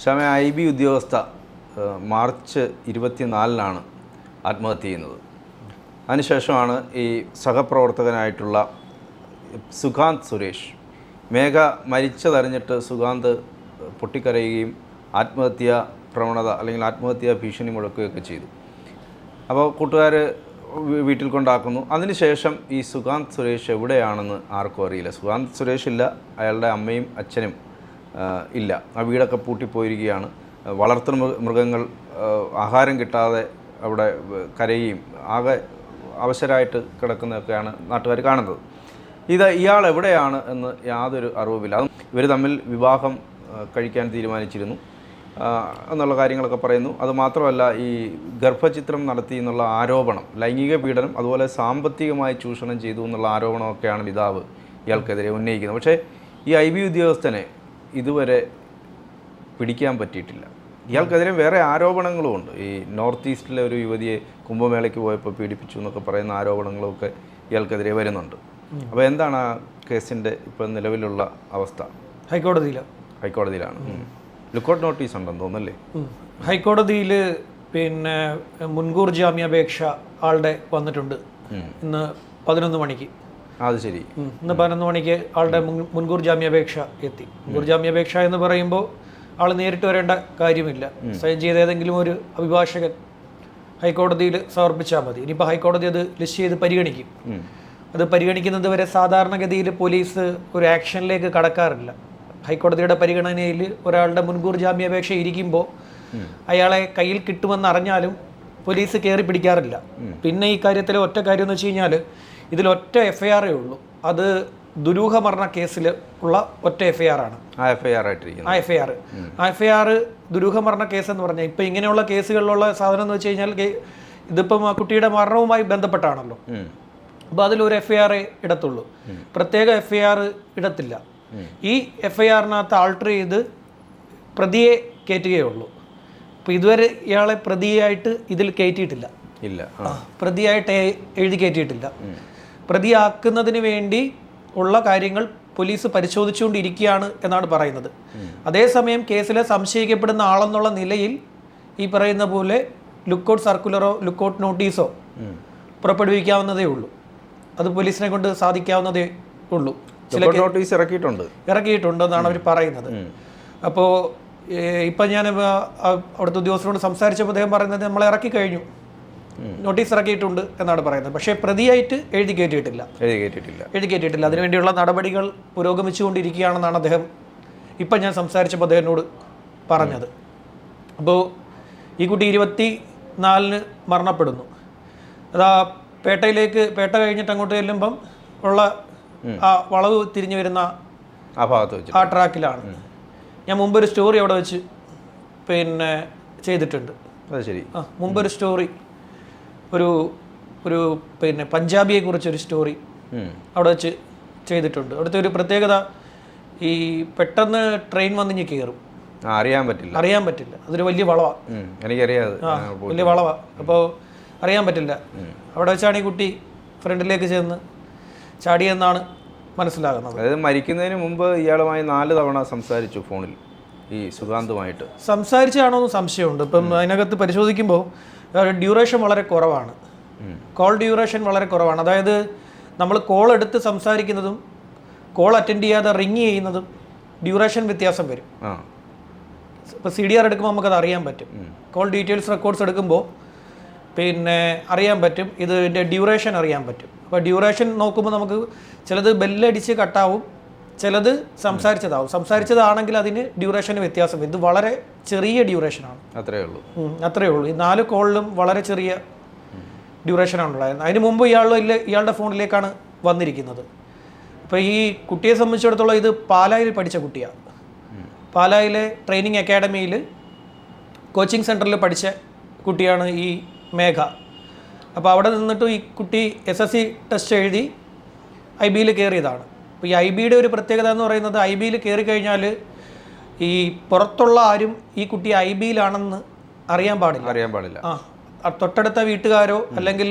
ക്ഷമ I B ഉദ്യോഗസ്ഥ March ഇരുപത്തിനാലിനാണ് ആത്മഹത്യ ചെയ്യുന്നത്. അതിനുശേഷമാണ് ഈ സഹപ്രവർത്തകനായിട്ടുള്ള സുഖാന്ത് സുരേഷ് മേഘ മരിച്ചതറിഞ്ഞിട്ട് സുഖാന്ത് പൊട്ടിക്കരയുകയും ആത്മഹത്യാ പ്രവണത അല്ലെങ്കിൽ ആത്മഹത്യാ ഭീഷണി മുഴക്കുകയൊക്കെ ചെയ്തു. അപ്പോൾ കൂട്ടുകാർ വീട്ടിൽ കൊണ്ടാക്കുന്നു. അതിനുശേഷം ഈ സുഖാന്ത് സുരേഷ് എവിടെയാണെന്ന് ആർക്കും അറിയില്ല. സുഖാന്ത് സുരേഷ് ഇല്ല. അയാളുടെ അമ്മയും അച്ഛനും ഇല്ല. ആ വീടൊക്കെ പൂട്ടിപ്പോയിരിക്കുകയാണ്. വളർത്തു മൃഗങ്ങൾ ആഹാരം കിട്ടാതെ അവിടെ കരയുകയും ആകെ അവശരായിട്ട് കിടക്കുന്നതൊക്കെയാണ് നാട്ടുകാർ കാണുന്നത്. ഇത് ഇയാൾ എവിടെയാണ് എന്ന് യാതൊരു അറിവുമില്ല. അതും ഇവർ തമ്മിൽ വിവാഹം കഴിക്കാൻ തീരുമാനിച്ചിരുന്നു. എന്നുള്ള കാര്യങ്ങളൊക്കെ പറയുന്നു. അതുമാത്രമല്ല ഈ ഗർഭചിത്രം നടത്തി എന്നുള്ള ആരോപണം ലൈംഗിക പീഡനം അതുപോലെ സാമ്പത്തികമായി ചൂഷണം ചെയ്തു എന്നുള്ള ആരോപണമൊക്കെയാണ് പിതാവ് ഇയാൾക്കെതിരെ ഉന്നയിക്കുന്നത്. പക്ഷേ ഈ ഐ ബി ഉദ്യോഗസ്ഥനെ ഇതുവരെ പിടിക്കാൻ പറ്റിയിട്ടില്ല. ഇയാൾക്കെതിരെ വേറെ ആരോപണങ്ങളും ഉണ്ട്. ഈ നോർത്ത് ഈസ്റ്റിലെ ഒരു യുവതിയെ കുംഭമേളയ്ക്ക് പോയപ്പോൾ പീഡിപ്പിച്ചു എന്നൊക്കെ പറയുന്ന ആരോപണങ്ങളൊക്കെ ഇയാൾക്കെതിരെ വരുന്നുണ്ട്. അപ്പോൾ എന്താണ് ആ കേസിന്റെ ഇപ്പോൾ നിലവിലുള്ള അവസ്ഥ? ഹൈക്കോടതിയിൽ. ഹൈക്കോടതിയിലാണ്. ലുക്കൗട്ട് നോട്ടീസ് ഉണ്ടെന്ന് തോന്നുന്നല്ലേ? ഹൈക്കോടതിയിൽ പിന്നെ മുൻകൂർ ജാമ്യാപേക്ഷ ആളുടെ വന്നിട്ടുണ്ട്. ഇന്ന് പതിനൊന്ന് മണിക്ക്. അത് ശരി. ഇന്ന് പതിനൊന്ന് മണിക്ക് ആളുടെ മുൻ- മുൻകൂർ ജാമ്യാപേക്ഷ എത്തി. മുൻകൂർ ജാമ്യാപേക്ഷ എന്ന് പറയുമ്പോൾ ആൾ നേരിട്ട് വരേണ്ട കാര്യമില്ല. സൈൻ ചെയ്ത ഏതെങ്കിലും ഒരു അഭിഭാഷകൻ ഹൈക്കോടതിയിൽ സമർപ്പിച്ചാൽ മതി. ഇനിയിപ്പോൾ ഹൈക്കോടതി അത് ലിസ്റ്റ് ചെയ്ത് പരിഗണിക്കും. അത് പരിഗണിക്കുന്നത് വരെ സാധാരണഗതിയിൽ പോലീസ് ഒരു ആക്ഷനിലേക്ക് കടക്കാറില്ല. ഹൈക്കോടതിയുടെ പരിഗണനയിൽ ഒരാളുടെ മുൻകൂർ ജാമ്യാപേക്ഷ ഇരിക്കുമ്പോൾ അയാളെ കയ്യിൽ കിട്ടുമെന്ന് അറിഞ്ഞാലും പോലീസ് കയറി പിടിക്കാറില്ല. പിന്നെ ഈ കാര്യത്തിലെ ഒറ്റ കാര്യം എന്ന് വെച്ച് കഴിഞ്ഞാൽ ഇതിൽ ഒറ്റ എഫ് ഐ ആറേ ഉള്ളൂ. അത് ദുരൂഹ മരണ കേസിൽ ഉള്ള ഒറ്റ എഫ് ഐ ആർ ആണ്. ആ എഫ് ഐ ആർ ആയിട്ടിരിക്കുന്നത് ആ എഫ് ഐ ആർ ആ എഫ് ഐ ആർ ദുരൂഹ മരണ കേസ് എന്ന് പറഞ്ഞാൽ ഇപ്പം ഇങ്ങനെയുള്ള കേസുകളിലുള്ള സാധനം എന്ന് വെച്ച് കഴിഞ്ഞാൽ ഇതിപ്പം ആ കുട്ടിയുടെ മരണവുമായി ബന്ധപ്പെട്ടാണല്ലോ. അപ്പൊ അപ്പോൾ അതിലൊരു എഫ് ഐ ആർ ഇടത്തുള്ളൂ. പ്രത്യേക എഫ് ഐ ആർ ഇടത്തില്ല. ഈ എഫ് ഐ ആറിനകത്ത് ആൾട്ടർ ചെയ്ത് പ്രതിയെ കയറ്റുകയുള്ളൂ അപ്പോൾ ഇതുവരെ ഇയാളെ പ്രതിയായിട്ട് ഇതിൽ കയറ്റിയിട്ടില്ല ഇല്ല. പ്രതിയായിട്ട് എഴുതി കയറ്റിയിട്ടില്ല പ്രതിയാക്കുന്നതിന് വേണ്ടി ഉള്ള കാര്യങ്ങൾ പോലീസ് പരിശോധിച്ചുകൊണ്ടിരിക്കുകയാണ് എന്നാണ് പറയുന്നത്. അതേസമയം കേസിലെ സംശയിക്കപ്പെടുന്ന ആളെന്നുള്ള നിലയിൽ ഈ പറയുന്ന പോലെ ലുക്കൗട്ട് സർക്കുലറോ ലുക്കൗട്ട് നോട്ടീസോ പുറപ്പെടുവിക്കാവുന്നതേ ഉള്ളൂ. അത് പോലീസിനെ കൊണ്ട് സാധിക്കാവുന്നതേ ഉള്ളൂ. ചില നോട്ടീസ് ഇറക്കിയിട്ടുണ്ട്. ഇറക്കിയിട്ടുണ്ട് എന്നാണ് അവർ പറയുന്നത്. അപ്പോൾ ഇപ്പം ഞാൻ അവിടുത്തെ ഉദ്യോഗസ്ഥരോട് സംസാരിച്ചപ്പോൾ അദ്ദേഹം പറയുന്നത് നമ്മളെ ഇറക്കി കഴിഞ്ഞു നോട്ടീസ് ഇറക്കിയിട്ടുണ്ട് എന്നാണ് പറയുന്നത്. പക്ഷേ പ്രതിയായിട്ട് എഴുതി കയറ്റിയിട്ടില്ല എഴുതി കയറ്റിയിട്ടില്ല എഴുതി കയറ്റിയിട്ടില്ല അതിനുവേണ്ടിയുള്ള നടപടികൾ പുരോഗമിച്ചുകൊണ്ടിരിക്കുകയാണെന്നാണ് അദ്ദേഹം ഇപ്പം ഞാൻ സംസാരിച്ചപ്പോൾ അദ്ദേഹത്തിനോട് പറഞ്ഞത്. അപ്പോൾ ഈ കുട്ടി ഇരുപത്തി നാലിന് മരണപ്പെടുന്നു. അതാ പേട്ടയിലേക്ക് പേട്ട കഴിഞ്ഞിട്ട് അങ്ങോട്ട് ചെല്ലുമ്പം ഉള്ള ആ വളവ് തിരിഞ്ഞു വരുന്ന ആ ഭാഗത്ത് വെച്ച് ആ ട്രാക്കിലാണ്. ഞാൻ മുമ്പൊരു സ്റ്റോറി അവിടെ വെച്ച് പിന്നെ ചെയ്തിട്ടുണ്ട്. അത് ശരി. ആ മുമ്പൊരു സ്റ്റോറി ഒരു ഒരു പിന്നെ പഞ്ചാബിയെ കുറിച്ചൊരു സ്റ്റോറി അവിടെ വെച്ച് ചെയ്തിട്ടുണ്ട്. അവിടുത്തെ ഒരു പ്രത്യേകത ഈ പെട്ടെന്ന് ട്രെയിൻ വന്നിഞ്ഞ് കയറും. ആ അറിയാൻ പറ്റില്ല. അറിയാൻ പറ്റില്ല. അതൊരു വലിയ വളവാണ്. എനിക്കറിയാതെ വലിയ വളവാണ് അപ്പോൾ അറിയാൻ പറ്റില്ല. അവിടെ വെച്ചാണ് ഈ കുട്ടി ഫ്രണ്ടിലേക്ക് ചെന്ന് ചാടിയെന്നാണ് മനസ്സിലാകുന്നത്. അതായത് മരിക്കുന്നതിന് മുമ്പ് ഇയാളുമായി നാല് തവണ സംസാരിച്ചു ഫോണിൽ ഈ സുഗാന്തുമായിട്ട്. സംസാരിച്ചാണോ എന്ന് സംശയമുണ്ട്. ഇപ്പം അതിനകത്ത് പരിശോധിക്കുമ്പോൾ ഡ്യൂറേഷൻ വളരെ കുറവാണ്. കോൾ ഡ്യൂറേഷൻ വളരെ കുറവാണ്. അതായത് നമ്മൾ കോൾ എടുത്ത് സംസാരിക്കുന്നതും കോൾ അറ്റൻഡ് ചെയ്യാതെ റിങ് ചെയ്യുന്നതും ഡ്യൂറേഷൻ വ്യത്യാസം വരും. ഇപ്പോൾ സി ഡി ആർ എടുക്കുമ്പോൾ നമുക്കത് അറിയാൻ പറ്റും. കോൾ ഡീറ്റെയിൽസ് റെക്കോർഡ്സ് എടുക്കുമ്പോൾ പിന്നെ അറിയാൻ പറ്റും. ഇതിന്റെ ഡ്യൂറേഷൻ അറിയാൻ പറ്റും. അപ്പോൾ ഡ്യൂറേഷൻ നോക്കുമ്പോൾ നമുക്ക് ചിലത് ബെല്ലടിച്ച് കട്ടാവും ചിലത് സംസാരിച്ചതാവും. സംസാരിച്ചതാണെങ്കിൽ അതിന് ഡ്യൂറേഷന് വ്യത്യാസം. ഇത് വളരെ ചെറിയ ഡ്യൂറേഷനാണ്. അത്രേ ഉള്ളൂ. അത്രേ ഉള്ളൂ. ഈ നാല് കോളിലും വളരെ ചെറിയ ഡ്യൂറേഷനാണ് ഉണ്ടായിരുന്നത് അതിന് മുമ്പ് ഇയാളുടെ ഇയാളുടെ ഫോണിലേക്കാണ് വന്നിരിക്കുന്നത്. അപ്പോൾ ഈ കുട്ടിയെ സംബന്ധിച്ചിടത്തോളം ഇത് പാലായിൽ പഠിച്ച കുട്ടിയാണ്. പാലായിലെ ട്രെയിനിങ് അക്കാഡമിയിൽ കോച്ചിങ് സെന്ററിൽ പഠിച്ച കുട്ടിയാണ് ഈ മേഘ. അപ്പോൾ അവിടെ നിന്നിട്ട് ഈ കുട്ടി എസ് എസ് സി ടെസ്റ്റ് എഴുതി ഐ ബിയിൽ കയറിയതാണ് അപ്പോൾ ഈ ഐ ബിയുടെ ഒരു പ്രത്യേകത എന്ന് പറയുന്നത് ഐ ബിയിൽ കയറി കഴിഞ്ഞാൽ ഈ പുറത്തുള്ള ആരും ഈ കുട്ടി ഐ ബിയിലാണെന്ന് അറിയാൻ പാടില്ല. അറിയാൻ പാടില്ല. ആ ആ തൊട്ടടുത്ത വീട്ടുകാരോ അല്ലെങ്കിൽ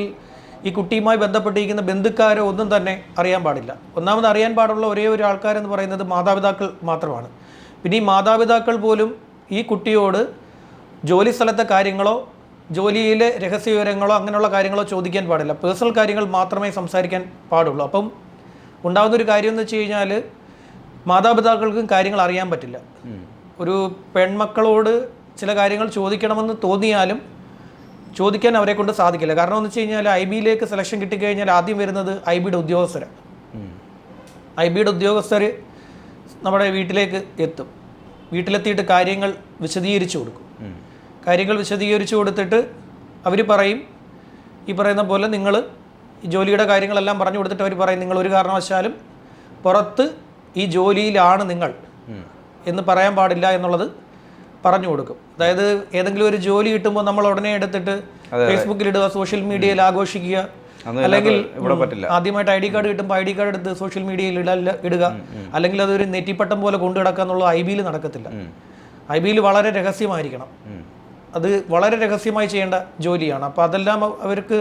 ഈ കുട്ടിയുമായി ബന്ധപ്പെട്ടിരിക്കുന്ന ബന്ധുക്കാരോ ഒന്നും തന്നെ അറിയാൻ പാടില്ല. ഒന്നാമത് അറിയാൻ പാടുള്ള ഒരേ ഒരു ആൾക്കാരെന്ന് പറയുന്നത് മാതാപിതാക്കൾ മാത്രമാണ്. പിന്നെ ഈ മാതാപിതാക്കൾ പോലും ഈ കുട്ടിയോട് ജോലി സ്ഥലത്തെ കാര്യങ്ങളോ ജോലിയിലെ രഹസ്യ വിവരങ്ങളോ അങ്ങനെയുള്ള കാര്യങ്ങളോ ചോദിക്കാൻ പാടില്ല. പേഴ്സണൽ കാര്യങ്ങൾ മാത്രമേ സംസാരിക്കാൻ പാടുള്ളൂ. അപ്പം ഉണ്ടാകുന്ന ഒരു കാര്യം എന്ന് വെച്ച് കഴിഞ്ഞാൽ മാതാപിതാക്കൾക്കും കാര്യങ്ങൾ അറിയാൻ പറ്റില്ല. ഒരു പെൺമക്കളോട് ചില കാര്യങ്ങൾ ചോദിക്കണമെന്ന് തോന്നിയാലും ചോദിക്കാൻ അവരെ കൊണ്ട് സാധിക്കില്ല. കാരണം എന്ന് വെച്ച് കഴിഞ്ഞാൽ ഐ ബിയിലേക്ക് സെലക്ഷൻ കിട്ടിക്കഴിഞ്ഞാൽ ആദ്യം വരുന്നത് ഐ ബിയുടെ ഉദ്യോഗസ്ഥരാണ്. ഐ ബിയുടെ ഉദ്യോഗസ്ഥർ നമ്മുടെ വീട്ടിലേക്ക് എത്തും. വീട്ടിലെത്തിയിട്ട് കാര്യങ്ങൾ വിശദീകരിച്ചു കൊടുക്കും. കാര്യങ്ങൾ വിശദീകരിച്ചു കൊടുത്തിട്ട് അവർ പറയും. ഈ പറയുന്ന പോലെ നിങ്ങൾ ജോലിയുടെ കാര്യങ്ങളെല്ലാം പറഞ്ഞു കൊടുത്തിട്ട് അവർ പറയും നിങ്ങൾ ഒരു കാരണവശാലും പുറത്ത് ഈ ജോലിയിലാണ് നിങ്ങൾ എന്ന് പറയാൻ പാടില്ല എന്നുള്ളത് പറഞ്ഞു കൊടുക്കും. അതായത് ഏതെങ്കിലും ഒരു ജോലി കിട്ടുമ്പോൾ നമ്മൾ ഉടനെ എടുത്തിട്ട് ഫേസ്ബുക്കിൽ ഇടുക സോഷ്യൽ മീഡിയയിൽ ആഘോഷിക്കുക അല്ലെങ്കിൽ. ആദ്യമായിട്ട് ഐ ഡി കാർഡ് കിട്ടുമ്പോൾ ഐ ഡി കാർഡ് എടുത്ത് സോഷ്യൽ മീഡിയയിൽ ഇടല്ല ഇടുക. അല്ലെങ്കിൽ അതൊരു നെറ്റിപ്പട്ടം പോലെ കൊണ്ടു കിടക്കുക എന്നുള്ള ഐ ബിയിൽ നടക്കത്തില്ല. ഐ ബിയിൽ വളരെ രഹസ്യമായിരിക്കണം. അത് വളരെ രഹസ്യമായി ചെയ്യേണ്ട ജോലിയാണ്. അപ്പോൾ അതെല്ലാം അവർക്ക്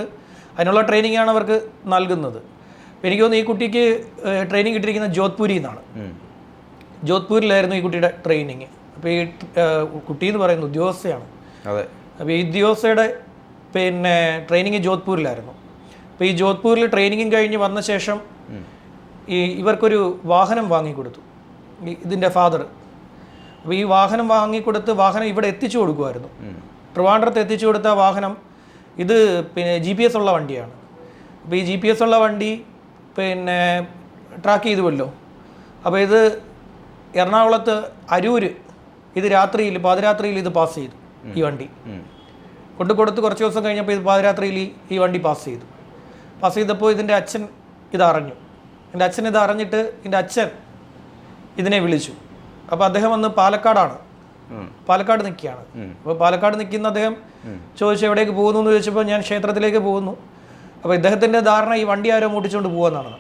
അതിനുള്ള ട്രെയിനിങ് ആണ് അവർക്ക് നൽകുന്നത്. എനിക്ക് തോന്നുന്നു ഈ കുട്ടിക്ക് ട്രെയിനിങ് കിട്ടിയിരിക്കുന്നത് ജോധ്പൂരിൽ നിന്നാണ്. ജോധ്പൂരിലായിരുന്നു ഈ കുട്ടിയുടെ ട്രെയിനിങ് അപ്പോൾ ഈ കുട്ടി എന്ന് പറയുന്നത് ഉദ്യോഗസ്ഥയാണ്. അതെ. അപ്പോൾ ഈ ഉദ്യോഗസ്ഥയുടെ പിന്നെ ട്രെയിനിങ് ജോധ്പൂരിലായിരുന്നു. അപ്പോൾ ഈ ജോധ്പൂരിൽ ട്രെയിനിങ്ങും കഴിഞ്ഞ് വന്ന ശേഷം ഈ ഇവർക്കൊരു വാഹനം വാങ്ങിക്കൊടുത്തു. ഇതിന്റെ ഫാദർ അപ്പോൾ ഈ വാഹനം വാങ്ങിക്കൊടുത്ത് വാഹനം ഇവിടെ എത്തിച്ചു കൊടുക്കുമായിരുന്നു ട്രിവാൻഡ്രത്ത് എത്തിച്ചു കൊടുത്ത വാഹനം ഇത് പിന്നെ ജി പി എസ് ഉള്ള വണ്ടിയാണ്. അപ്പോൾ ഈ ജി പി എസ് ഉള്ള വണ്ടി പിന്നെ ട്രാക്ക് ചെയ്തുവല്ലോ. അപ്പോൾ ഇത് എറണാകുളത്ത് അരൂര് ഇത് രാത്രിയിൽ പാതിരാത്രിയിൽ ഇത് പാസ് ചെയ്തു ഈ വണ്ടി. കൊണ്ടു കൊടുത്ത് കുറച്ച് ദിവസം കഴിഞ്ഞപ്പോൾ ഇത് പാതിരാത്രിയിൽ ഈ- വണ്ടി പാസ് ചെയ്തു. പാസ് ചെയ്തപ്പോൾ ഇതിന്റെ അച്ഛൻ ഇത് അറിഞ്ഞു. എന്റെ അച്ഛൻ ഇത് അറിഞ്ഞിട്ട് എന്റെ അച്ഛൻ ഇതിനെ വിളിച്ചു. അപ്പോൾ അദ്ദേഹം വന്ന് പാലക്കാടാണ്. പാലക്കാട് നിൽക്കുകയാണ്. അപ്പോൾ പാലക്കാട് നിൽക്കുന്ന അദ്ദേഹം ചോദിച്ചു എവിടേക്ക് പോകുന്നു? എന്ന് ചോദിച്ചപ്പോൾ ഞാൻ ക്ഷേത്രത്തിലേക്ക് പോകുന്നു. അപ്പോൾ ഇദ്ദേഹത്തിന്റെ ധാരണ ഈ വണ്ടി ആരോ മൂട്ടിച്ചുകൊണ്ട് പോകുമെന്നാണ്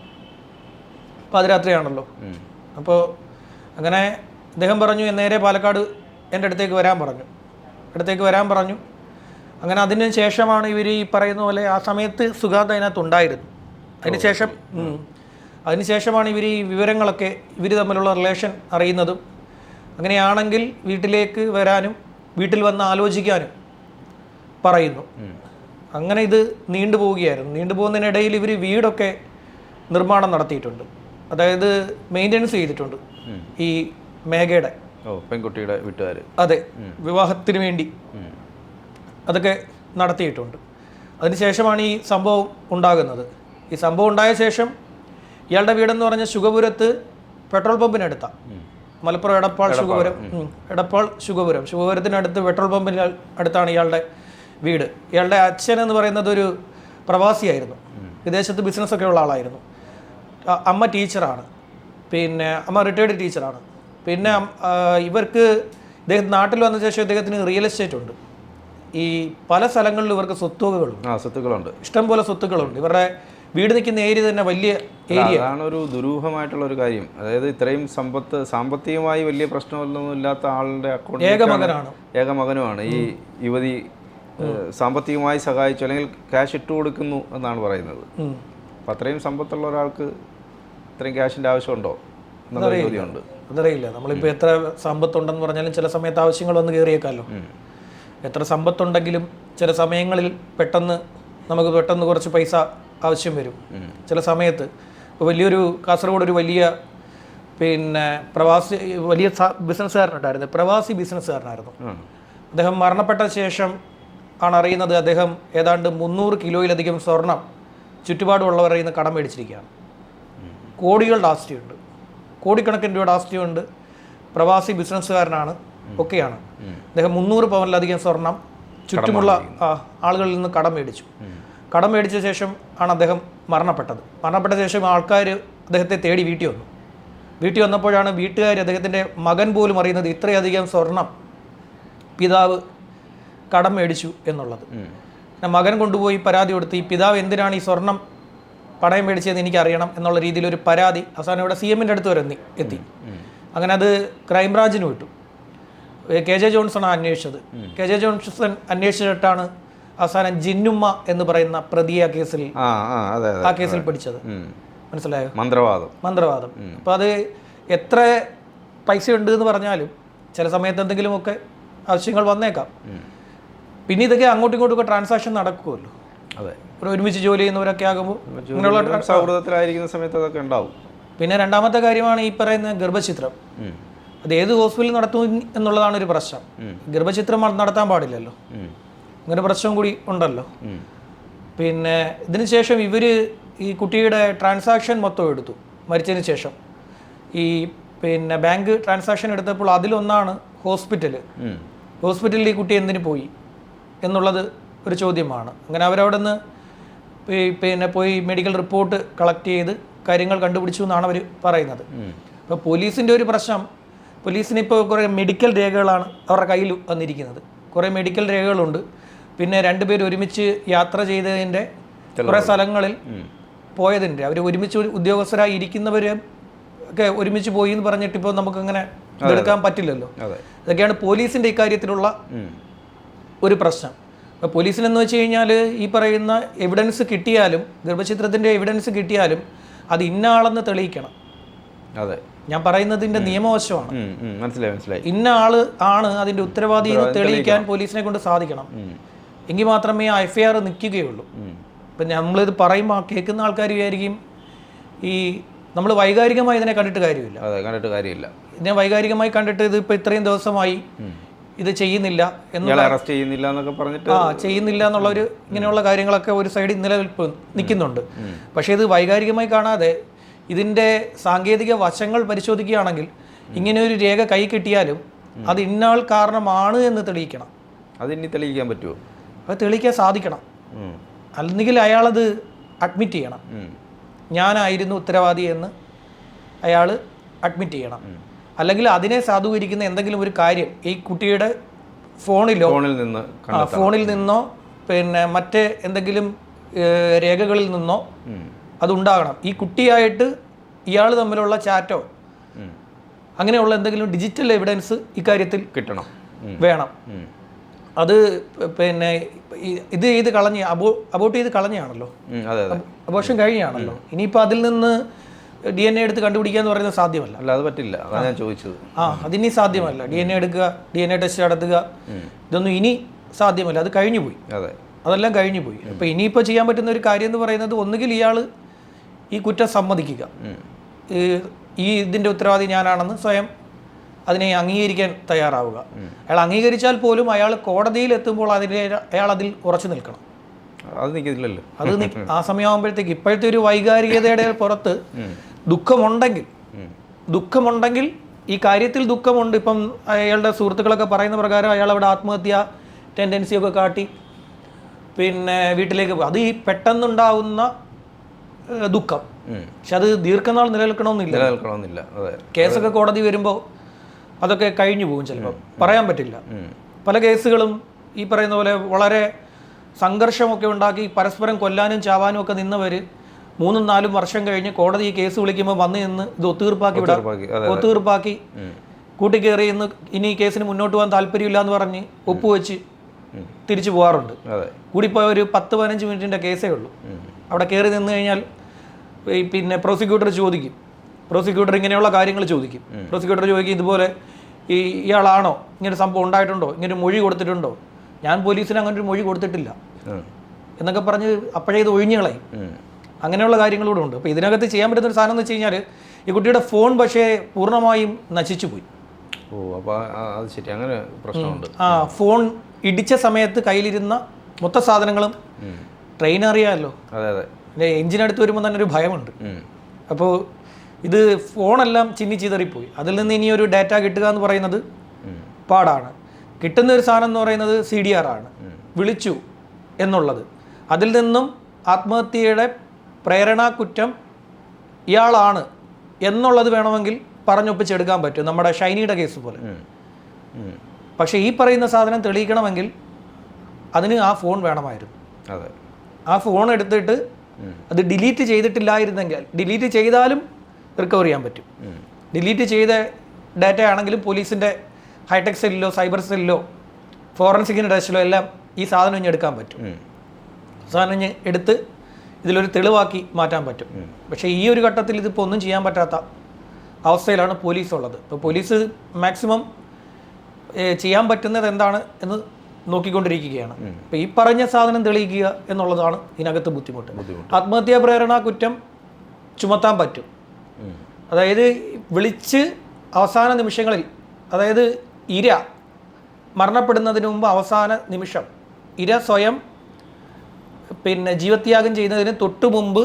പാതിരാത്രിയാണല്ലോ രാത്രിയാണല്ലോ. അപ്പോൾ അങ്ങനെ അദ്ദേഹം പറഞ്ഞു നേരെ പാലക്കാട് എന്റെ അടുത്തേക്ക് വരാൻ പറഞ്ഞു. അടുത്തേക്ക് വരാൻ പറഞ്ഞു. അങ്ങനെ അതിന് ശേഷമാണ് ഇവർ ഈ പറയുന്ന പോലെ ആ സമയത്ത് സുഗാന്ത അതിനകത്ത് ഉണ്ടായിരുന്നു. അതിന് ശേഷം അതിന് ശേഷമാണ് ഇവർ ഈ വിവരങ്ങളൊക്കെ ഇവർ തമ്മിലുള്ള റിലേഷൻ അറിയുന്നതും അങ്ങനെയാണെങ്കിൽ വീട്ടിലേക്ക് വരാനും വീട്ടിൽ വന്ന് ആലോചിക്കാനും പറയുന്നു. അങ്ങനെ ഇത് നീണ്ടുപോവുകയായിരുന്നു നീണ്ടുപോകുന്നതിനിടയിൽ ഇവർ വീടൊക്കെ നിർമ്മാണം നടത്തിയിട്ടുണ്ട്. അതായത് മെയിന്റനൻസ് ചെയ്തിട്ടുണ്ട് ഈ മേഘയുടെ. പെൺകുട്ടിയുടെ വീട്ടുകാർ അതെ വിവാഹത്തിന് വേണ്ടി അതൊക്കെ നടത്തിയിട്ടുണ്ട്. അതിനുശേഷമാണ് ഈ സംഭവം ഉണ്ടാകുന്നത്. ഈ സംഭവം ഉണ്ടായ ശേഷം ഇയാളുടെ വീടെന്ന് പറഞ്ഞ ശുഗപുരത്ത് പെട്രോൾ പമ്പിനടുത്ത. മലപ്പുറം എടപ്പാൾ ശുഗപുരം ഉം. എടപ്പാൾ ശുഗപുരം ശുഗപുരത്തിനടുത്ത് പെട്രോൾ പമ്പിന് അടുത്താണ് ഇയാളുടെ വീട്. ഇയാളുടെ അച്ഛൻ എന്ന് പറയുന്നത് ഒരു പ്രവാസിയായിരുന്നു. വിദേശത്ത് ബിസിനസ്സൊക്കെ ഉള്ള ആളായിരുന്നു. അമ്മ ടീച്ചറാണ് പിന്നെ അമ്മ റിട്ടയർഡ് ടീച്ചറാണ് പിന്നെ ഇവർക്ക് ഇദ്ദേഹം നാട്ടിൽ വന്ന ശേഷം ഇദ്ദേഹത്തിന് റിയൽ എസ്റ്റേറ്റ് ഉണ്ട്. ഈ പല സ്ഥലങ്ങളിലും ഇവർക്ക് സ്വത്തുവകകളുണ്ട്. ആ സ്വത്തുക്കളുണ്ട്. ഇഷ്ടംപോലെ സ്വത്തുക്കളുണ്ട്. ഇവരുടെ വീട് നിൽക്കുന്ന ഏരിയ തന്നെ വലിയ ഏരിയ. അതാണ് ഒരു ദുരൂഹമായിട്ടുള്ള ഒരു കാര്യം. അതായത് ഇത്രയും സമ്പത്ത് സാമ്പത്തികമായി വലിയ പ്രശ്നമൊന്നും ഇല്ലാത്ത ആളുടെ അക്കൗണ്ട് ഏകമകനാണ്. ഏകമകനുമാണ് ഈ യുവതി സാമ്പത്തികമായി സഹായിച്ചു അല്ലെങ്കിൽ ക്യാഷ് ഇട്ട് കൊടുക്കുന്നു എന്നാണ് പറയുന്നത്. അപ്പം അത്രയും സമ്പത്തുള്ള ഒരാൾക്ക് ഇത്രയും ക്യാഷിന്റെ ആവശ്യമുണ്ടോ എന്നുള്ള ചോദ്യമുണ്ട്. അതറിയില്ല. നമ്മളിപ്പോൾ എത്ര സമ്പത്തുണ്ടെന്ന് പറഞ്ഞാലും ചില സമയത്ത് ആവശ്യങ്ങൾ വന്ന് കയറിയേക്കാമല്ലോ എത്ര സമ്പത്തുണ്ടെങ്കിലും ചില സമയങ്ങളിൽ പെട്ടെന്ന് നമുക്ക് പെട്ടെന്ന് കുറച്ച് പൈസ ആവശ്യം വരും. ചില സമയത്ത്. ഇപ്പോൾ വലിയൊരു കാസർഗോഡ് ഒരു വലിയ പിന്നെ പ്രവാസി വലിയ ബിസിനസ്സുകാരനുണ്ടായിരുന്നു. പ്രവാസി ബിസിനസ്സുകാരനായിരുന്നു. അദ്ദേഹം മരണപ്പെട്ട ശേഷം ആണ് അറിയുന്നത് അദ്ദേഹം ഏതാണ്ട് മുന്നൂറ് കിലോയിലധികം സ്വർണം ചുറ്റുപാടുമുള്ളവരുടെ ഇന്ന് കടം മേടിച്ചിരിക്കുകയാണ്. കോടികളുടെ ആസ്തിയുണ്ട്. കോടിക്കണക്കിന് രൂപയുടെ ആസ്തിയുണ്ട്. പ്രവാസി ബിസിനസ്സുകാരനാണ് ഒക്കെയാണ്. അദ്ദേഹം മുന്നൂറ് പവനിലധികം സ്വർണം ചുറ്റുമുള്ള ആളുകളിൽ നിന്ന് കടം മേടിച്ചു. കടം മേടിച്ച ശേഷം ആണ് അദ്ദേഹം മരണപ്പെട്ടത്. മരണപ്പെട്ട ശേഷം ആൾക്കാർ അദ്ദേഹത്തെ തേടി വീട്ടിൽ വന്നു. വീട്ടിൽ വന്നപ്പോഴാണ് വീട്ടുകാർ അദ്ദേഹത്തിന്റെ മകൻ പോലും അറിയുന്നത് ഇത്രയധികം സ്വർണം പിതാവ് കടം മേടിച്ചു എന്നുള്ളത്. മകൻ കൊണ്ടുപോയി പരാതി കൊടുത്ത് ഈ പിതാവ് എന്തിനാണ് ഈ സ്വർണം പണയം മേടിച്ചതെന്ന് എനിക്കറിയണം എന്നുള്ള രീതിയിൽ ഒരു പരാതി അവസാനം ഇവിടെ സി എമ്മിന്റെ അടുത്ത് വരെ എത്തി- അങ്ങനെ അത് ക്രൈംബ്രാഞ്ചിന് വിട്ടു കെ ജെ ജോൺസൺ അന്വേഷിച്ചത്. കെ ജെ ജോൺസൺ അന്വേഷിച്ചിട്ടാണ് അവസാനം ജിന്നുമ്മ എന്ന് പറയുന്ന പ്രതിയെ ആ കേസിൽ ആ കേസിൽ പിടിച്ചത്. മനസ്സിലായോ? മന്ത്രവാദം. മന്ത്രവാദം. അപ്പോൾ അത് എത്ര പൈസ ഉണ്ട് എന്ന് പറഞ്ഞാലും ചില സമയത്ത് എന്തെങ്കിലുമൊക്കെ ആവശ്യങ്ങൾ വന്നേക്കാം. പിന്നെ ഇതൊക്കെ അങ്ങോട്ടും ഇങ്ങോട്ടും ഒക്കെ ട്രാൻസാക്ഷൻ നടക്കുമല്ലോ അതെ ഒരുമിച്ച് ജോലി ചെയ്യുന്നവരൊക്കെ ആകുമ്പോൾ ഇങ്ങനെയുള്ള ജോലിയിലും സൗഹൃദത്തിലായിരിക്കുന്ന സമയത്ത് അതൊക്കെ ഉണ്ടാവും. പിന്നെ രണ്ടാമത്തെ കാര്യമാണ് ഈ പറയുന്ന ഗർഭചിത്രം അത് ഏത് ഹോസ്പിറ്റലിൽ നടത്തും എന്നുള്ളതാണ് ഒരു പ്രശ്നം. ഗർഭചിത്രം നടത്താൻ പാടില്ലല്ലോ. ഉം. അങ്ങനെ പ്രശ്നം കൂടി ഉണ്ടല്ലോ. പിന്നെ ഇതിന് ശേഷം ഇവർ ഈ കുട്ടിയുടെ ട്രാൻസാക്ഷൻ മൊത്തം എടുത്തു മരിച്ചതിന് ശേഷം. ഈ പിന്നെ ബാങ്ക് ട്രാൻസാക്ഷൻ എടുത്തപ്പോൾ അതിലൊന്നാണ് ഹോസ്പിറ്റൽ ഹോസ്പിറ്റലിൽ ഈ കുട്ടി എന്തിനു പോയി എന്നുള്ളത് ഒരു ചോദ്യമാണ്. അങ്ങനെ അവരവിടെ നിന്ന് പിന്നെ പോയി മെഡിക്കൽ റിപ്പോർട്ട് കളക്ട് ചെയ്ത് കാര്യങ്ങൾ കണ്ടുപിടിച്ചു എന്നാണ് അവർ പറയുന്നത്. അപ്പോൾ പോലീസിന്റെ ഒരു പ്രശ്നം പോലീസിന് ഇപ്പോൾ കുറേ മെഡിക്കൽ രേഖകളാണ് അവരുടെ കയ്യിൽ വന്നിരിക്കുന്നത്. കുറേ മെഡിക്കൽ രേഖകളുണ്ട്. പിന്നെ രണ്ടുപേരും ഒരുമിച്ച് യാത്ര ചെയ്തതിന്റെ കുറേ സ്ഥലങ്ങളിൽ പോയതിന്റെ. അവർ ഒരുമിച്ച് ഒരു ഉദ്യോഗസ്ഥരായി ഇരിക്കുന്നവർ ഒക്കെ ഒരുമിച്ച് പോയി എന്ന് പറഞ്ഞിട്ട് ഇപ്പോൾ നമുക്കങ്ങനെ ഇതെടുക്കാൻ പറ്റില്ലല്ലോ. ഇതൊക്കെയാണ് പോലീസിന്റെ ഇക്കാര്യത്തിലുള്ള ഒരു പ്രശ്നം. അപ്പോൾ പോലീസിനെന്ന് വെച്ച് കഴിഞ്ഞാൽ ഈ പറയുന്ന എവിഡൻസ് കിട്ടിയാലും ഗർഭചിത്രത്തിന്റെ എവിഡൻസ് കിട്ടിയാലും അത് ഇന്ന ആളെന്ന് തെളിയിക്കണം. അതെ. ഞാൻ പറയുന്നതിന്റെ നിയമവശമാണ്. മനസ്സിലായി മനസ്സിലായി. ഇന്ന ആൾ ആണ് അതിന്റെ ഉത്തരവാദി എന്ന് തെളിയിക്കാൻ പോലീസിനെ കൊണ്ട് സാധിക്കണം. എങ്കിൽ മാത്രമേ ആ എഫ് ഐ ആർ നിൽക്കുകയുള്ളൂ. ഇപ്പം നമ്മളിത് പറയുമ്പോൾ കേൾക്കുന്ന ആൾക്കാർ വിചാരിക്കും ഈ നമ്മൾ വൈകാരികമായി ഇതിനെ കണ്ടിട്ട് കാര്യമില്ല. അതെ കണ്ടിട്ട് കാര്യമില്ല. ഇതിനെ വൈകാരികമായി കണ്ടിട്ട് ഇത് ഇപ്പോൾ ഇത്രയും ദിവസമായി ഇത് ചെയ്യുന്നില്ല എന്ന് അറസ്റ്റ് ചെയ്യുന്നില്ല എന്നൊക്കെ പറഞ്ഞിട്ട് ആ ചെയ്യുന്നില്ല എന്നുള്ള ഒരു ഇങ്ങനെയുള്ള കാര്യങ്ങളൊക്കെ ഒരു സൈഡിൽ നിലനിൽപ്പ് നിൽക്കുന്നുണ്ട്. പക്ഷേ ഇത് വൈകാരികമായി കാണാതെ ഇതിന്റെ സാങ്കേതിക വശങ്ങൾ പരിശോധിക്കുകയാണെങ്കിൽ ഇങ്ങനെ ഒരു രേഖ കൈ കിട്ടിയാലും അത് ഇന്നാൾ കാരണമാണ് എന്ന് തെളിയിക്കണം. അത് ഇനി തെളിയിക്കാൻ പറ്റുമോ അത് തെളിയിക്കാൻ സാധിക്കണം. അല്ലെങ്കിൽ അയാളത് അഡ്മിറ്റ് ചെയ്യണം. ഞാനായിരുന്നു ഉത്തരവാദി എന്ന് അയാൾ അഡ്മിറ്റ് ചെയ്യണം അല്ലെങ്കിൽ അതിനെ സാധൂകരിക്കുന്ന എന്തെങ്കിലും ഒരു കാര്യം ഈ കുട്ടിയുടെ ഫോണിലോ ഫോണിൽ നിന്ന് ഫോണിൽ നിന്നോ പിന്നെ മറ്റ് എന്തെങ്കിലും രേഖകളിൽ നിന്നോ. അതുണ്ടാകണം ഈ കുട്ടിയായിട്ട് ഇയാൾ തമ്മിലുള്ള ചാറ്റോ. അങ്ങനെയുള്ള എന്തെങ്കിലും ഡിജിറ്റൽ എവിഡൻസ് ഇക്കാര്യത്തിൽ കിട്ടണം വേണം. അത് പിന്നെ ഇത് ചെയ്ത് കളഞ്ഞ് അബോ അബോട്ട് ചെയ്ത് കളഞ്ഞാണല്ലോ അബോഷം കഴിഞ്ഞാണല്ലോ ഇനിയിപ്പോൾ അതിൽ നിന്ന് ഡി എൻ എ എടുത്ത് കണ്ടുപിടിക്കുക എന്ന് പറയുന്നത് സാധ്യമല്ല. അല്ല അത് പറ്റില്ല. അതാണ് ഞാൻ ചോദിച്ചത്. ആ അതിനി സാധ്യമല്ല. ഡി എൻ എ എടുക്കുക ഡി എൻ എ ടെസ്റ്റ് നടത്തുക. ഇതൊന്നും ഇനി സാധ്യമല്ല. അത് കഴിഞ്ഞു പോയി അതെ. അതെല്ലാം കഴിഞ്ഞു പോയി അപ്പോൾ ഇനിയിപ്പോൾ ചെയ്യാൻ പറ്റുന്ന ഒരു കാര്യം എന്ന് പറയുന്നത് ഒന്നുകിൽ ഇയാൾ ഈ കുറ്റം സമ്മതിക്കുക. ഈ ഈ ഇതിന്റെ ഉത്തരവാദി ഞാനാണെന്ന് സ്വയം അതിനെ അംഗീകരിക്കാൻ തയ്യാറാവുക. അയാൾ അംഗീകരിച്ചാൽ പോലും അയാൾ കോടതിയിൽ എത്തുമ്പോൾ അതിനെ അയാൾ അതിൽ ഉറച്ചു നിൽക്കണം. അത് നിൽക്കില്ലല്ലോ അത് ആ സമയമാകുമ്പോഴത്തേക്ക് ഇപ്പോഴത്തെ ഒരു വൈകാരികതയുടെ പുറത്ത് ദുഃഖമുണ്ടെങ്കിൽ ദുഃഖമുണ്ടെങ്കിൽ ഈ കാര്യത്തിൽ ദുഃഖമുണ്ട്. ഇപ്പം അയാളുടെ സുഹൃത്തുക്കളൊക്കെ പറയുന്ന പ്രകാരം അയാൾ അവിടെ ആത്മഹത്യ ടെൻഡൻസിയൊക്കെ കാട്ടി പിന്നെ വീട്ടിലേക്ക് അത് ഈ പെട്ടെന്നുണ്ടാവുന്ന ദുഃഖം. പക്ഷെ അത് ദീർഘനാൾ നിലനിൽക്കണമെന്നില്ല. നിലനിൽക്കണമെന്നില്ല. കേസൊക്കെ കോടതി വരുമ്പോൾ അതൊക്കെ കഴിഞ്ഞു പോകും ചിലപ്പോൾ പറയാൻ പറ്റില്ല. പല കേസുകളും ഈ പറയുന്ന പോലെ വളരെ സംഘർഷമൊക്കെ ഉണ്ടാക്കി പരസ്പരം കൊല്ലാനും ചാവാനും ഒക്കെ നിന്നവർ മൂന്നും നാലും വർഷം കഴിഞ്ഞ് കോടതി ഈ കേസ് വിളിക്കുമ്പോൾ വന്ന് നിന്ന് ഇത് ഒത്തീർപ്പാക്കി വിടാം ഒത്തീർപ്പാക്കി കൂട്ടിക്കേറി ഇന്ന് ഇനി ഈ കേസിന് മുന്നോട്ട് പോകാൻ താല്പര്യമില്ല എന്ന് പറഞ്ഞ് ഒപ്പുവെച്ച് തിരിച്ചു പോകാറുണ്ട്. കൂടിപ്പോയ ഒരു പത്ത് പതിനഞ്ച് മിനിറ്റിന്റെ കേസേ ഉള്ളൂ. അവിടെ കയറി നിന്ന് കഴിഞ്ഞാൽ പിന്നെ പ്രോസിക്യൂട്ടർ ചോദിക്കും. പ്രോസിക്യൂട്ടർ ഇങ്ങനെയുള്ള കാര്യങ്ങൾ ചോദിക്കും. പ്രോസിക്യൂട്ടർ ചോദിക്കും ഇതുപോലെ ഈ ഇയാളാണോ? ഇങ്ങനെ സംഭവം ഉണ്ടായിട്ടുണ്ടോ? ഇങ്ങനെ ഒരു മൊഴി കൊടുത്തിട്ടുണ്ടോ? ഞാൻ പോലീസിന് അങ്ങനെ ഒരു മൊഴി കൊടുത്തിട്ടില്ല. എന്നൊക്കെ പറഞ്ഞ് അപ്പോഴേ ഇത് ഒഴിഞ്ഞു കളയും. ഉം. അങ്ങനെയുള്ള കാര്യങ്ങളൂടെ ഉണ്ട്. അപ്പോൾ ഇതിനകത്ത് ചെയ്യാൻ പറ്റുന്ന ഒരു സാധനം എന്ന് വെച്ച് കഴിഞ്ഞാൽ ഈ കുട്ടിയുടെ ഫോൺ പക്ഷേ പൂർണമായും നശിച്ചു പോയി. ഓ അപ്പോൾ അത് ശരി. അങ്ങനെ പ്രശ്നമുണ്ട്. ആ ഫോൺ ഇടിച്ച സമയത്ത് കയ്യിലിരുന്ന മൊത്ത സാധനങ്ങളും ട്രെയിൻ അറിയാമല്ലോ. അതെ അതെ. എഞ്ചിനടുത്ത് വരുമ്പോൾ തന്നെ ഒരു ഭയമുണ്ട്. അപ്പോൾ ഇത് ഫോണെല്ലാം ചിന്നി ചിതറിപ്പോയി. അതിൽ നിന്ന് ഇനി ഒരു ഡാറ്റ കിട്ടുക എന്ന് പറയുന്നത് പാടാണ്. കിട്ടുന്ന ഒരു സാധനം എന്ന് പറയുന്നത് സി ഡി ആർ ആണ്. വിളിച്ചു എന്നുള്ളത്. അതിൽ നിന്നും ആത്മഹത്യയുടെ പ്രേരണാ കുറ്റം ഇയാളാണ് എന്നുള്ളത് വേണമെങ്കിൽ പറഞ്ഞൊപ്പിച്ചെടുക്കാൻ പറ്റും. നമ്മുടെ ഷൈനിയുടെ കേസ് പോലെ. പക്ഷേ ഈ പറയുന്ന സാധനം തെളിയിക്കണമെങ്കിൽ അതിന് ആ ഫോൺ വേണമായിരുന്നു. അതെ. ആ ഫോൺ എടുത്തിട്ട് അത് ഡിലീറ്റ് ചെയ്തിട്ടില്ലായിരുന്നെങ്കിൽ ഡിലീറ്റ് ചെയ്താലും റിക്കവർ ചെയ്യാൻ പറ്റും. ഡിലീറ്റ് ചെയ്ത ഡാറ്റ ആണെങ്കിലും പോലീസിന്റെ ഹൈടെക് സെല്ലിലോ സൈബർ സെല്ലിലോ ഫോറൻസിക്കിന്റെ ടെസ്റ്റിലോ എല്ലാം ഈ സാധനം ഇനി എടുക്കാൻ പറ്റും. സാധനം ഇനി എടുത്ത് ഇതിലൊരു തെളിവാക്കി മാറ്റാൻ പറ്റും. പക്ഷേ ഈ ഒരു ഘട്ടത്തിൽ ഇതിപ്പോൾ ഒന്നും ചെയ്യാൻ പറ്റാത്ത അവസ്ഥയിലാണ് പോലീസ് ഉള്ളത്. ഇപ്പോൾ പോലീസ് മാക്സിമം ചെയ്യാൻ പറ്റുന്നത് എന്താണ് എന്ന് നോക്കിക്കൊണ്ടിരിക്കുകയാണ്. അപ്പോൾ ഈ പറഞ്ഞ സാധനം തെളിയിക്കുക എന്നുള്ളതാണ് ഇതിനകത്ത് ബുദ്ധിമുട്ട്. ആത്മഹത്യാ പ്രേരണ കുറ്റം ചുമത്താൻ പറ്റും. അതായത് വിളിച്ച് അവസാന നിമിഷങ്ങളിൽ അതായത് ഇര മരണപ്പെടുന്നതിന് മുമ്പ് അവസാന നിമിഷം ഇര സ്വയം പിന്നെ ജീവത്യാഗം ചെയ്യുന്നതിന് തൊട്ടു മുമ്പ്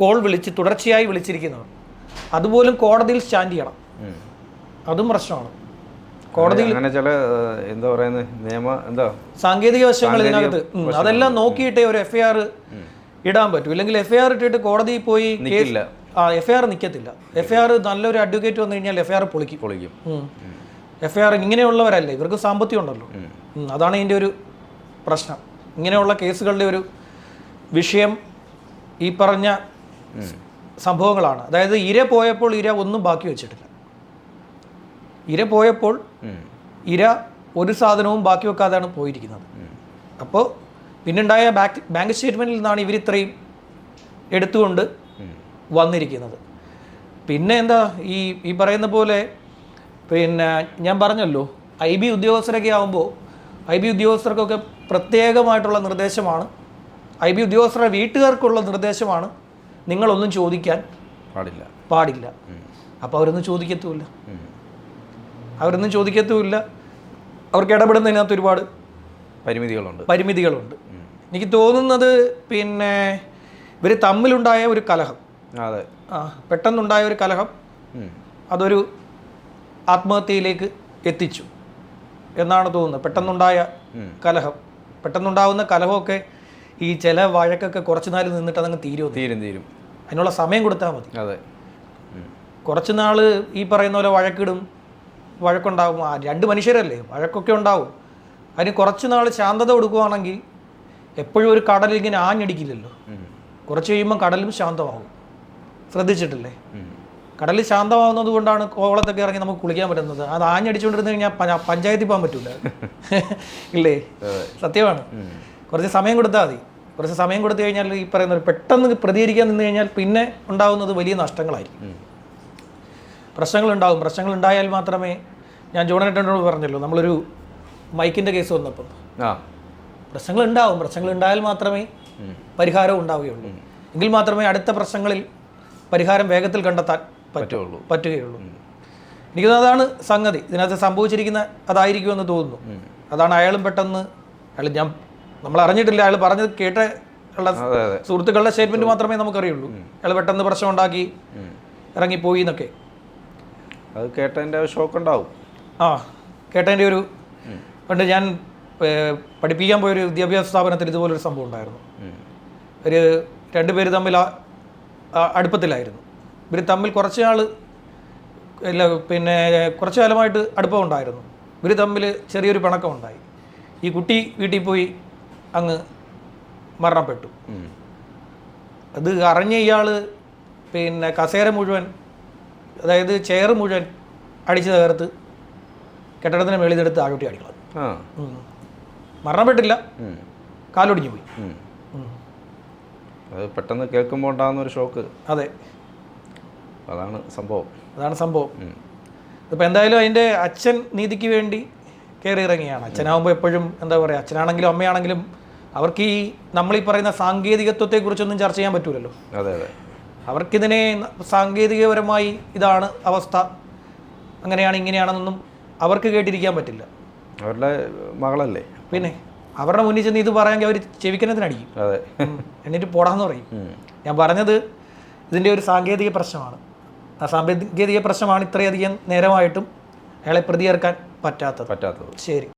കോൾ വിളിച്ച് തുടർച്ചയായി വിളിച്ചിരിക്കുന്നത് അതുപോലും കോടതിയിൽ സ്റ്റാൻഡ് ചെയ്യണം. അതും പ്രശ്നമാണ്. കോടതിയിൽ അങ്ങനെ ചില എന്താ പറയുന്നത് നിയമ എന്താ? സാങ്കേതിക വശങ്ങൾ ഇതിനകത്ത്. അതെല്ലാം നോക്കിയിട്ടേ ഒരു എഫ്ഐആർ ഇടാൻ പറ്റൂ. ഇല്ലെങ്കിൽ എഫ്ഐആർ ഇട്ടിട്ട് കോടതിയിൽ പോയി ആ എഫ് ഐ ആർ നിൽക്കത്തില്ല എഫ് ഐ ആർ നല്ലൊരു അഡ്വക്കേറ്റ് വന്നു കഴിഞ്ഞാൽ എഫ് ഐ ആർ പൊളിക്കും. പൊളിക്കും. എഫ് ഐ ആർ ഇങ്ങനെയുള്ളവരല്ലേ? ഇവർക്ക് സാമ്പത്തികം ഉണ്ടല്ലോ. അതാണ് ഇതിന്റെ ഒരു പ്രശ്നം. ഇങ്ങനെയുള്ള കേസുകളുടെ ഒരു വിഷയം ഈ പറഞ്ഞ സംഭവങ്ങളാണ്. അതായത് ഇര പോയപ്പോൾ ഇര ഒന്നും ബാക്കി വെച്ചിട്ടില്ല. ഇര പോയപ്പോൾ. ഇര ഒരു സാധനവും ബാക്കി വെക്കാതെയാണ് പോയിരിക്കുന്നത്. അപ്പോൾ പിന്നുണ്ടായ ബാങ്ക് ബാങ്ക് സ്റ്റേറ്റ്മെന്റിൽ നിന്നാണ് ഇവർ ഇത്രയും എടുത്തുകൊണ്ട് വന്നിരിക്കുന്നത്. പിന്നെ എന്താ ഈ ഈ പറയുന്ന പോലെ പിന്നെ ഞാൻ പറഞ്ഞല്ലോ ഐ ബി ഉദ്യോഗസ്ഥരൊക്കെ ആകുമ്പോൾ ഐ ബി ഉദ്യോഗസ്ഥർക്കൊക്കെ പ്രത്യേകമായിട്ടുള്ള നിർദ്ദേശമാണ്. ഐ ബി ഉദ്യോഗസ്ഥരുടെ വീട്ടുകാർക്കുള്ള നിർദ്ദേശമാണ് നിങ്ങളൊന്നും ചോദിക്കാൻ പാടില്ല. പാടില്ല. അപ്പോൾ അവരൊന്നും ചോദിക്കത്തുമില്ല. അവരൊന്നും ചോദിക്കത്തുമില്ല. അവർക്ക് ഇടപെടുന്നതിനകത്ത് ഒരുപാട് പരിമിതികളുണ്ട്. പരിമിതികളുണ്ട്. എനിക്ക് തോന്നുന്നത് പിന്നെ ഇവർ തമ്മിലുണ്ടായ ഒരു കലഹം. അതെ. പെട്ടെന്നുണ്ടായ ഒരു കലഹം അതൊരു ആത്മഹത്യയിലേക്ക് എത്തിച്ചു എന്നാണ് തോന്നുന്നത്. പെട്ടെന്നുണ്ടായ കലഹം. പെട്ടെന്നുണ്ടാവുന്ന കലഹമൊക്കെ ഈ ചില വഴക്കൊക്കെ കുറച്ച് നാൾ നിന്നിട്ട് അതങ്ങ് തീരുമോ തീരും തീരും. അതിനുള്ള സമയം കൊടുത്താൽ മതി. അതെ. കുറച്ച് നാൾ ഈ പറയുന്ന പോലെ വഴക്കിടും വഴക്കുണ്ടാവും. ആ രണ്ട് മനുഷ്യരല്ലേ വഴക്കൊക്കെ ഉണ്ടാവും. അതിന് കുറച്ച് നാൾ ശാന്തത കൊടുക്കുവാണെങ്കിൽ എപ്പോഴും ഒരു കടൽ ഇങ്ങനെ ആഞ്ഞടിക്കില്ലല്ലോ. കുറച്ച് കഴിയുമ്പോൾ കടലും ശാന്തമാവും ശ്രദ്ധിച്ചിട്ടില്ലേ. കടൽ ശാന്തമാവുന്നത് കൊണ്ടാണ് കോവളത്തൊക്കെ ഇറങ്ങി നമുക്ക് കുളിക്കാൻ പറ്റുന്നത്. അത് ആഞ്ഞടിച്ചുകൊണ്ടിരുന്ന് കഴിഞ്ഞാൽ പഞ്ചായത്തിൽ പോകാൻ പറ്റൂല. ഇല്ലേ? സത്യമാണ്. കുറച്ച് സമയം കൊടുത്താൽ മതി. കുറച്ച് സമയം കൊടുത്തു കഴിഞ്ഞാൽ ഈ പറയുന്ന പെട്ടെന്ന് പ്രതികരിക്കാൻ നിന്ന് കഴിഞ്ഞാൽ പിന്നെ ഉണ്ടാകുന്നത് വലിയ നഷ്ടങ്ങളായിരിക്കും. പ്രശ്നങ്ങളുണ്ടാകും പ്രശ്നങ്ങളുണ്ടാവും. പ്രശ്നങ്ങൾ ഉണ്ടായാൽ മാത്രമേ ഞാൻ ജോണേട്ടനോട് പറഞ്ഞല്ലോ നമ്മളൊരു മൈക്കിന്റെ കേസ് വന്നപ്പം. ആ. പ്രശ്നങ്ങൾ ഉണ്ടാവും പ്രശ്നങ്ങൾ ഉണ്ടായാൽ മാത്രമേ. പരിഹാരം ഉണ്ടാവുകയുള്ളൂ എങ്കിൽ മാത്രമേ അടുത്ത പ്രശ്നങ്ങളിൽ പരിഹാരം വേഗത്തിൽ കണ്ടെത്താൻ പറ്റൂ പറ്റുള്ളൂ. പറ്റുകയുള്ളൂ. എനിക്ക് അതാണ് സംഗതി. ഇതിനകത്ത് സംഭവിച്ചിരിക്കുന്ന അതായിരിക്കുമെന്ന് തോന്നുന്നു. അതാണ് അയാളും പെട്ടെന്ന് അയാൾ ഞാൻ നമ്മൾ അറിഞ്ഞിട്ടില്ല. അയാൾ പറഞ്ഞത് കേട്ട സുഹൃത്തുക്കളുടെ സ്റ്റേറ്റ്മെന്റ് മാത്രമേ നമുക്കറിയുള്ളൂ. അയാൾ പെട്ടെന്ന് പ്രശ്നം ഉണ്ടാക്കി. ഇറങ്ങിപ്പോയി എന്നൊക്കെ. അത് കേട്ടതിന്റെ ഷോക്ക് ഉണ്ടാവും. ആ കേട്ടതിന്റെ ഒരു പണ്ട് ഞാൻ പഠിപ്പിക്കാൻ പോയൊരു വിദ്യാഭ്യാസ സ്ഥാപനത്തിൽ ഇതുപോലൊരു സംഭവം ഉണ്ടായിരുന്നു. ഒരു രണ്ടുപേര് തമ്മിൽ അടുപ്പത്തിലായിരുന്നു. ഇവർ തമ്മിൽ കുറച്ച് നാൾ ഇല്ല പിന്നെ കുറച്ച് കാലമായിട്ട് അടുപ്പം ഉണ്ടായിരുന്നു. ഇവർ തമ്മിൽ ചെറിയൊരു പിണക്കം ഉണ്ടായി ഈ കുട്ടി വീട്ടിൽ പോയി അങ്ങ് മരണപ്പെട്ടു. അത് അറിഞ്ഞ ഇയാൾ പിന്നെ കസേര മുഴുവൻ അതായത് ചെയർ മുഴുവൻ അടിച്ചു തകർത്ത് കെട്ടിടത്തിന് മേളിൽ നിന്നെടുത്ത് ആഴോട്ടി അടിക്കണം മരണപ്പെട്ടില്ല. കാലൊടിഞ്ഞു പോയി. അത് പെട്ടെന്ന് കേൾക്കുമ്പോൾ ഉണ്ടാകുന്ന ഒരു ഷോക്ക്. അതെ. അതാണ് സംഭവം. അതാണ് സംഭവം. ഉം. ഇപ്പം എന്തായാലും അതിന്റെ അച്ഛൻ നീതിക്ക് വേണ്ടി കയറി ഇറങ്ങിയാണ് അച്ഛനാകുമ്പോൾ എപ്പോഴും എന്താ പറയുക അച്ഛനാണെങ്കിലും അമ്മയാണെങ്കിലും അവർക്ക് ഈ നമ്മളീ പറയുന്ന സാങ്കേതികത്വത്തെക്കുറിച്ചൊന്നും ചർച്ച ചെയ്യാൻ പറ്റൂലല്ലോ. അതെ അതെ. അവർക്കിതിനെ സാങ്കേതികപരമായി ഇതാണ് അവസ്ഥ. അങ്ങനെയാണ് ഇങ്ങനെയാണെന്നൊന്നും അവർക്ക് കേട്ടിരിക്കാൻ പറ്റില്ല. അവരുടെ മകളല്ലേ? പിന്നെ? അവരുടെ മുന്നിൽ ചെന്ന് ഇത് പറയാമെങ്കിൽ അവർ ചെവിക്കനത്തിനടിക്കും അതെ. എന്നിട്ട് പോടാന്ന് പറയും. ഞാൻ പറഞ്ഞത് ഇതിന്റെ ഒരു സാങ്കേതിക പ്രശ്നമാണ്. ആ സാങ്കേതിക പ്രശ്നമാണ് ഇത്രയധികം നേരമായിട്ടും അയാളെ പ്രതിയേർക്കാൻ പറ്റാത്തത്. പറ്റാത്തത്. ശരി.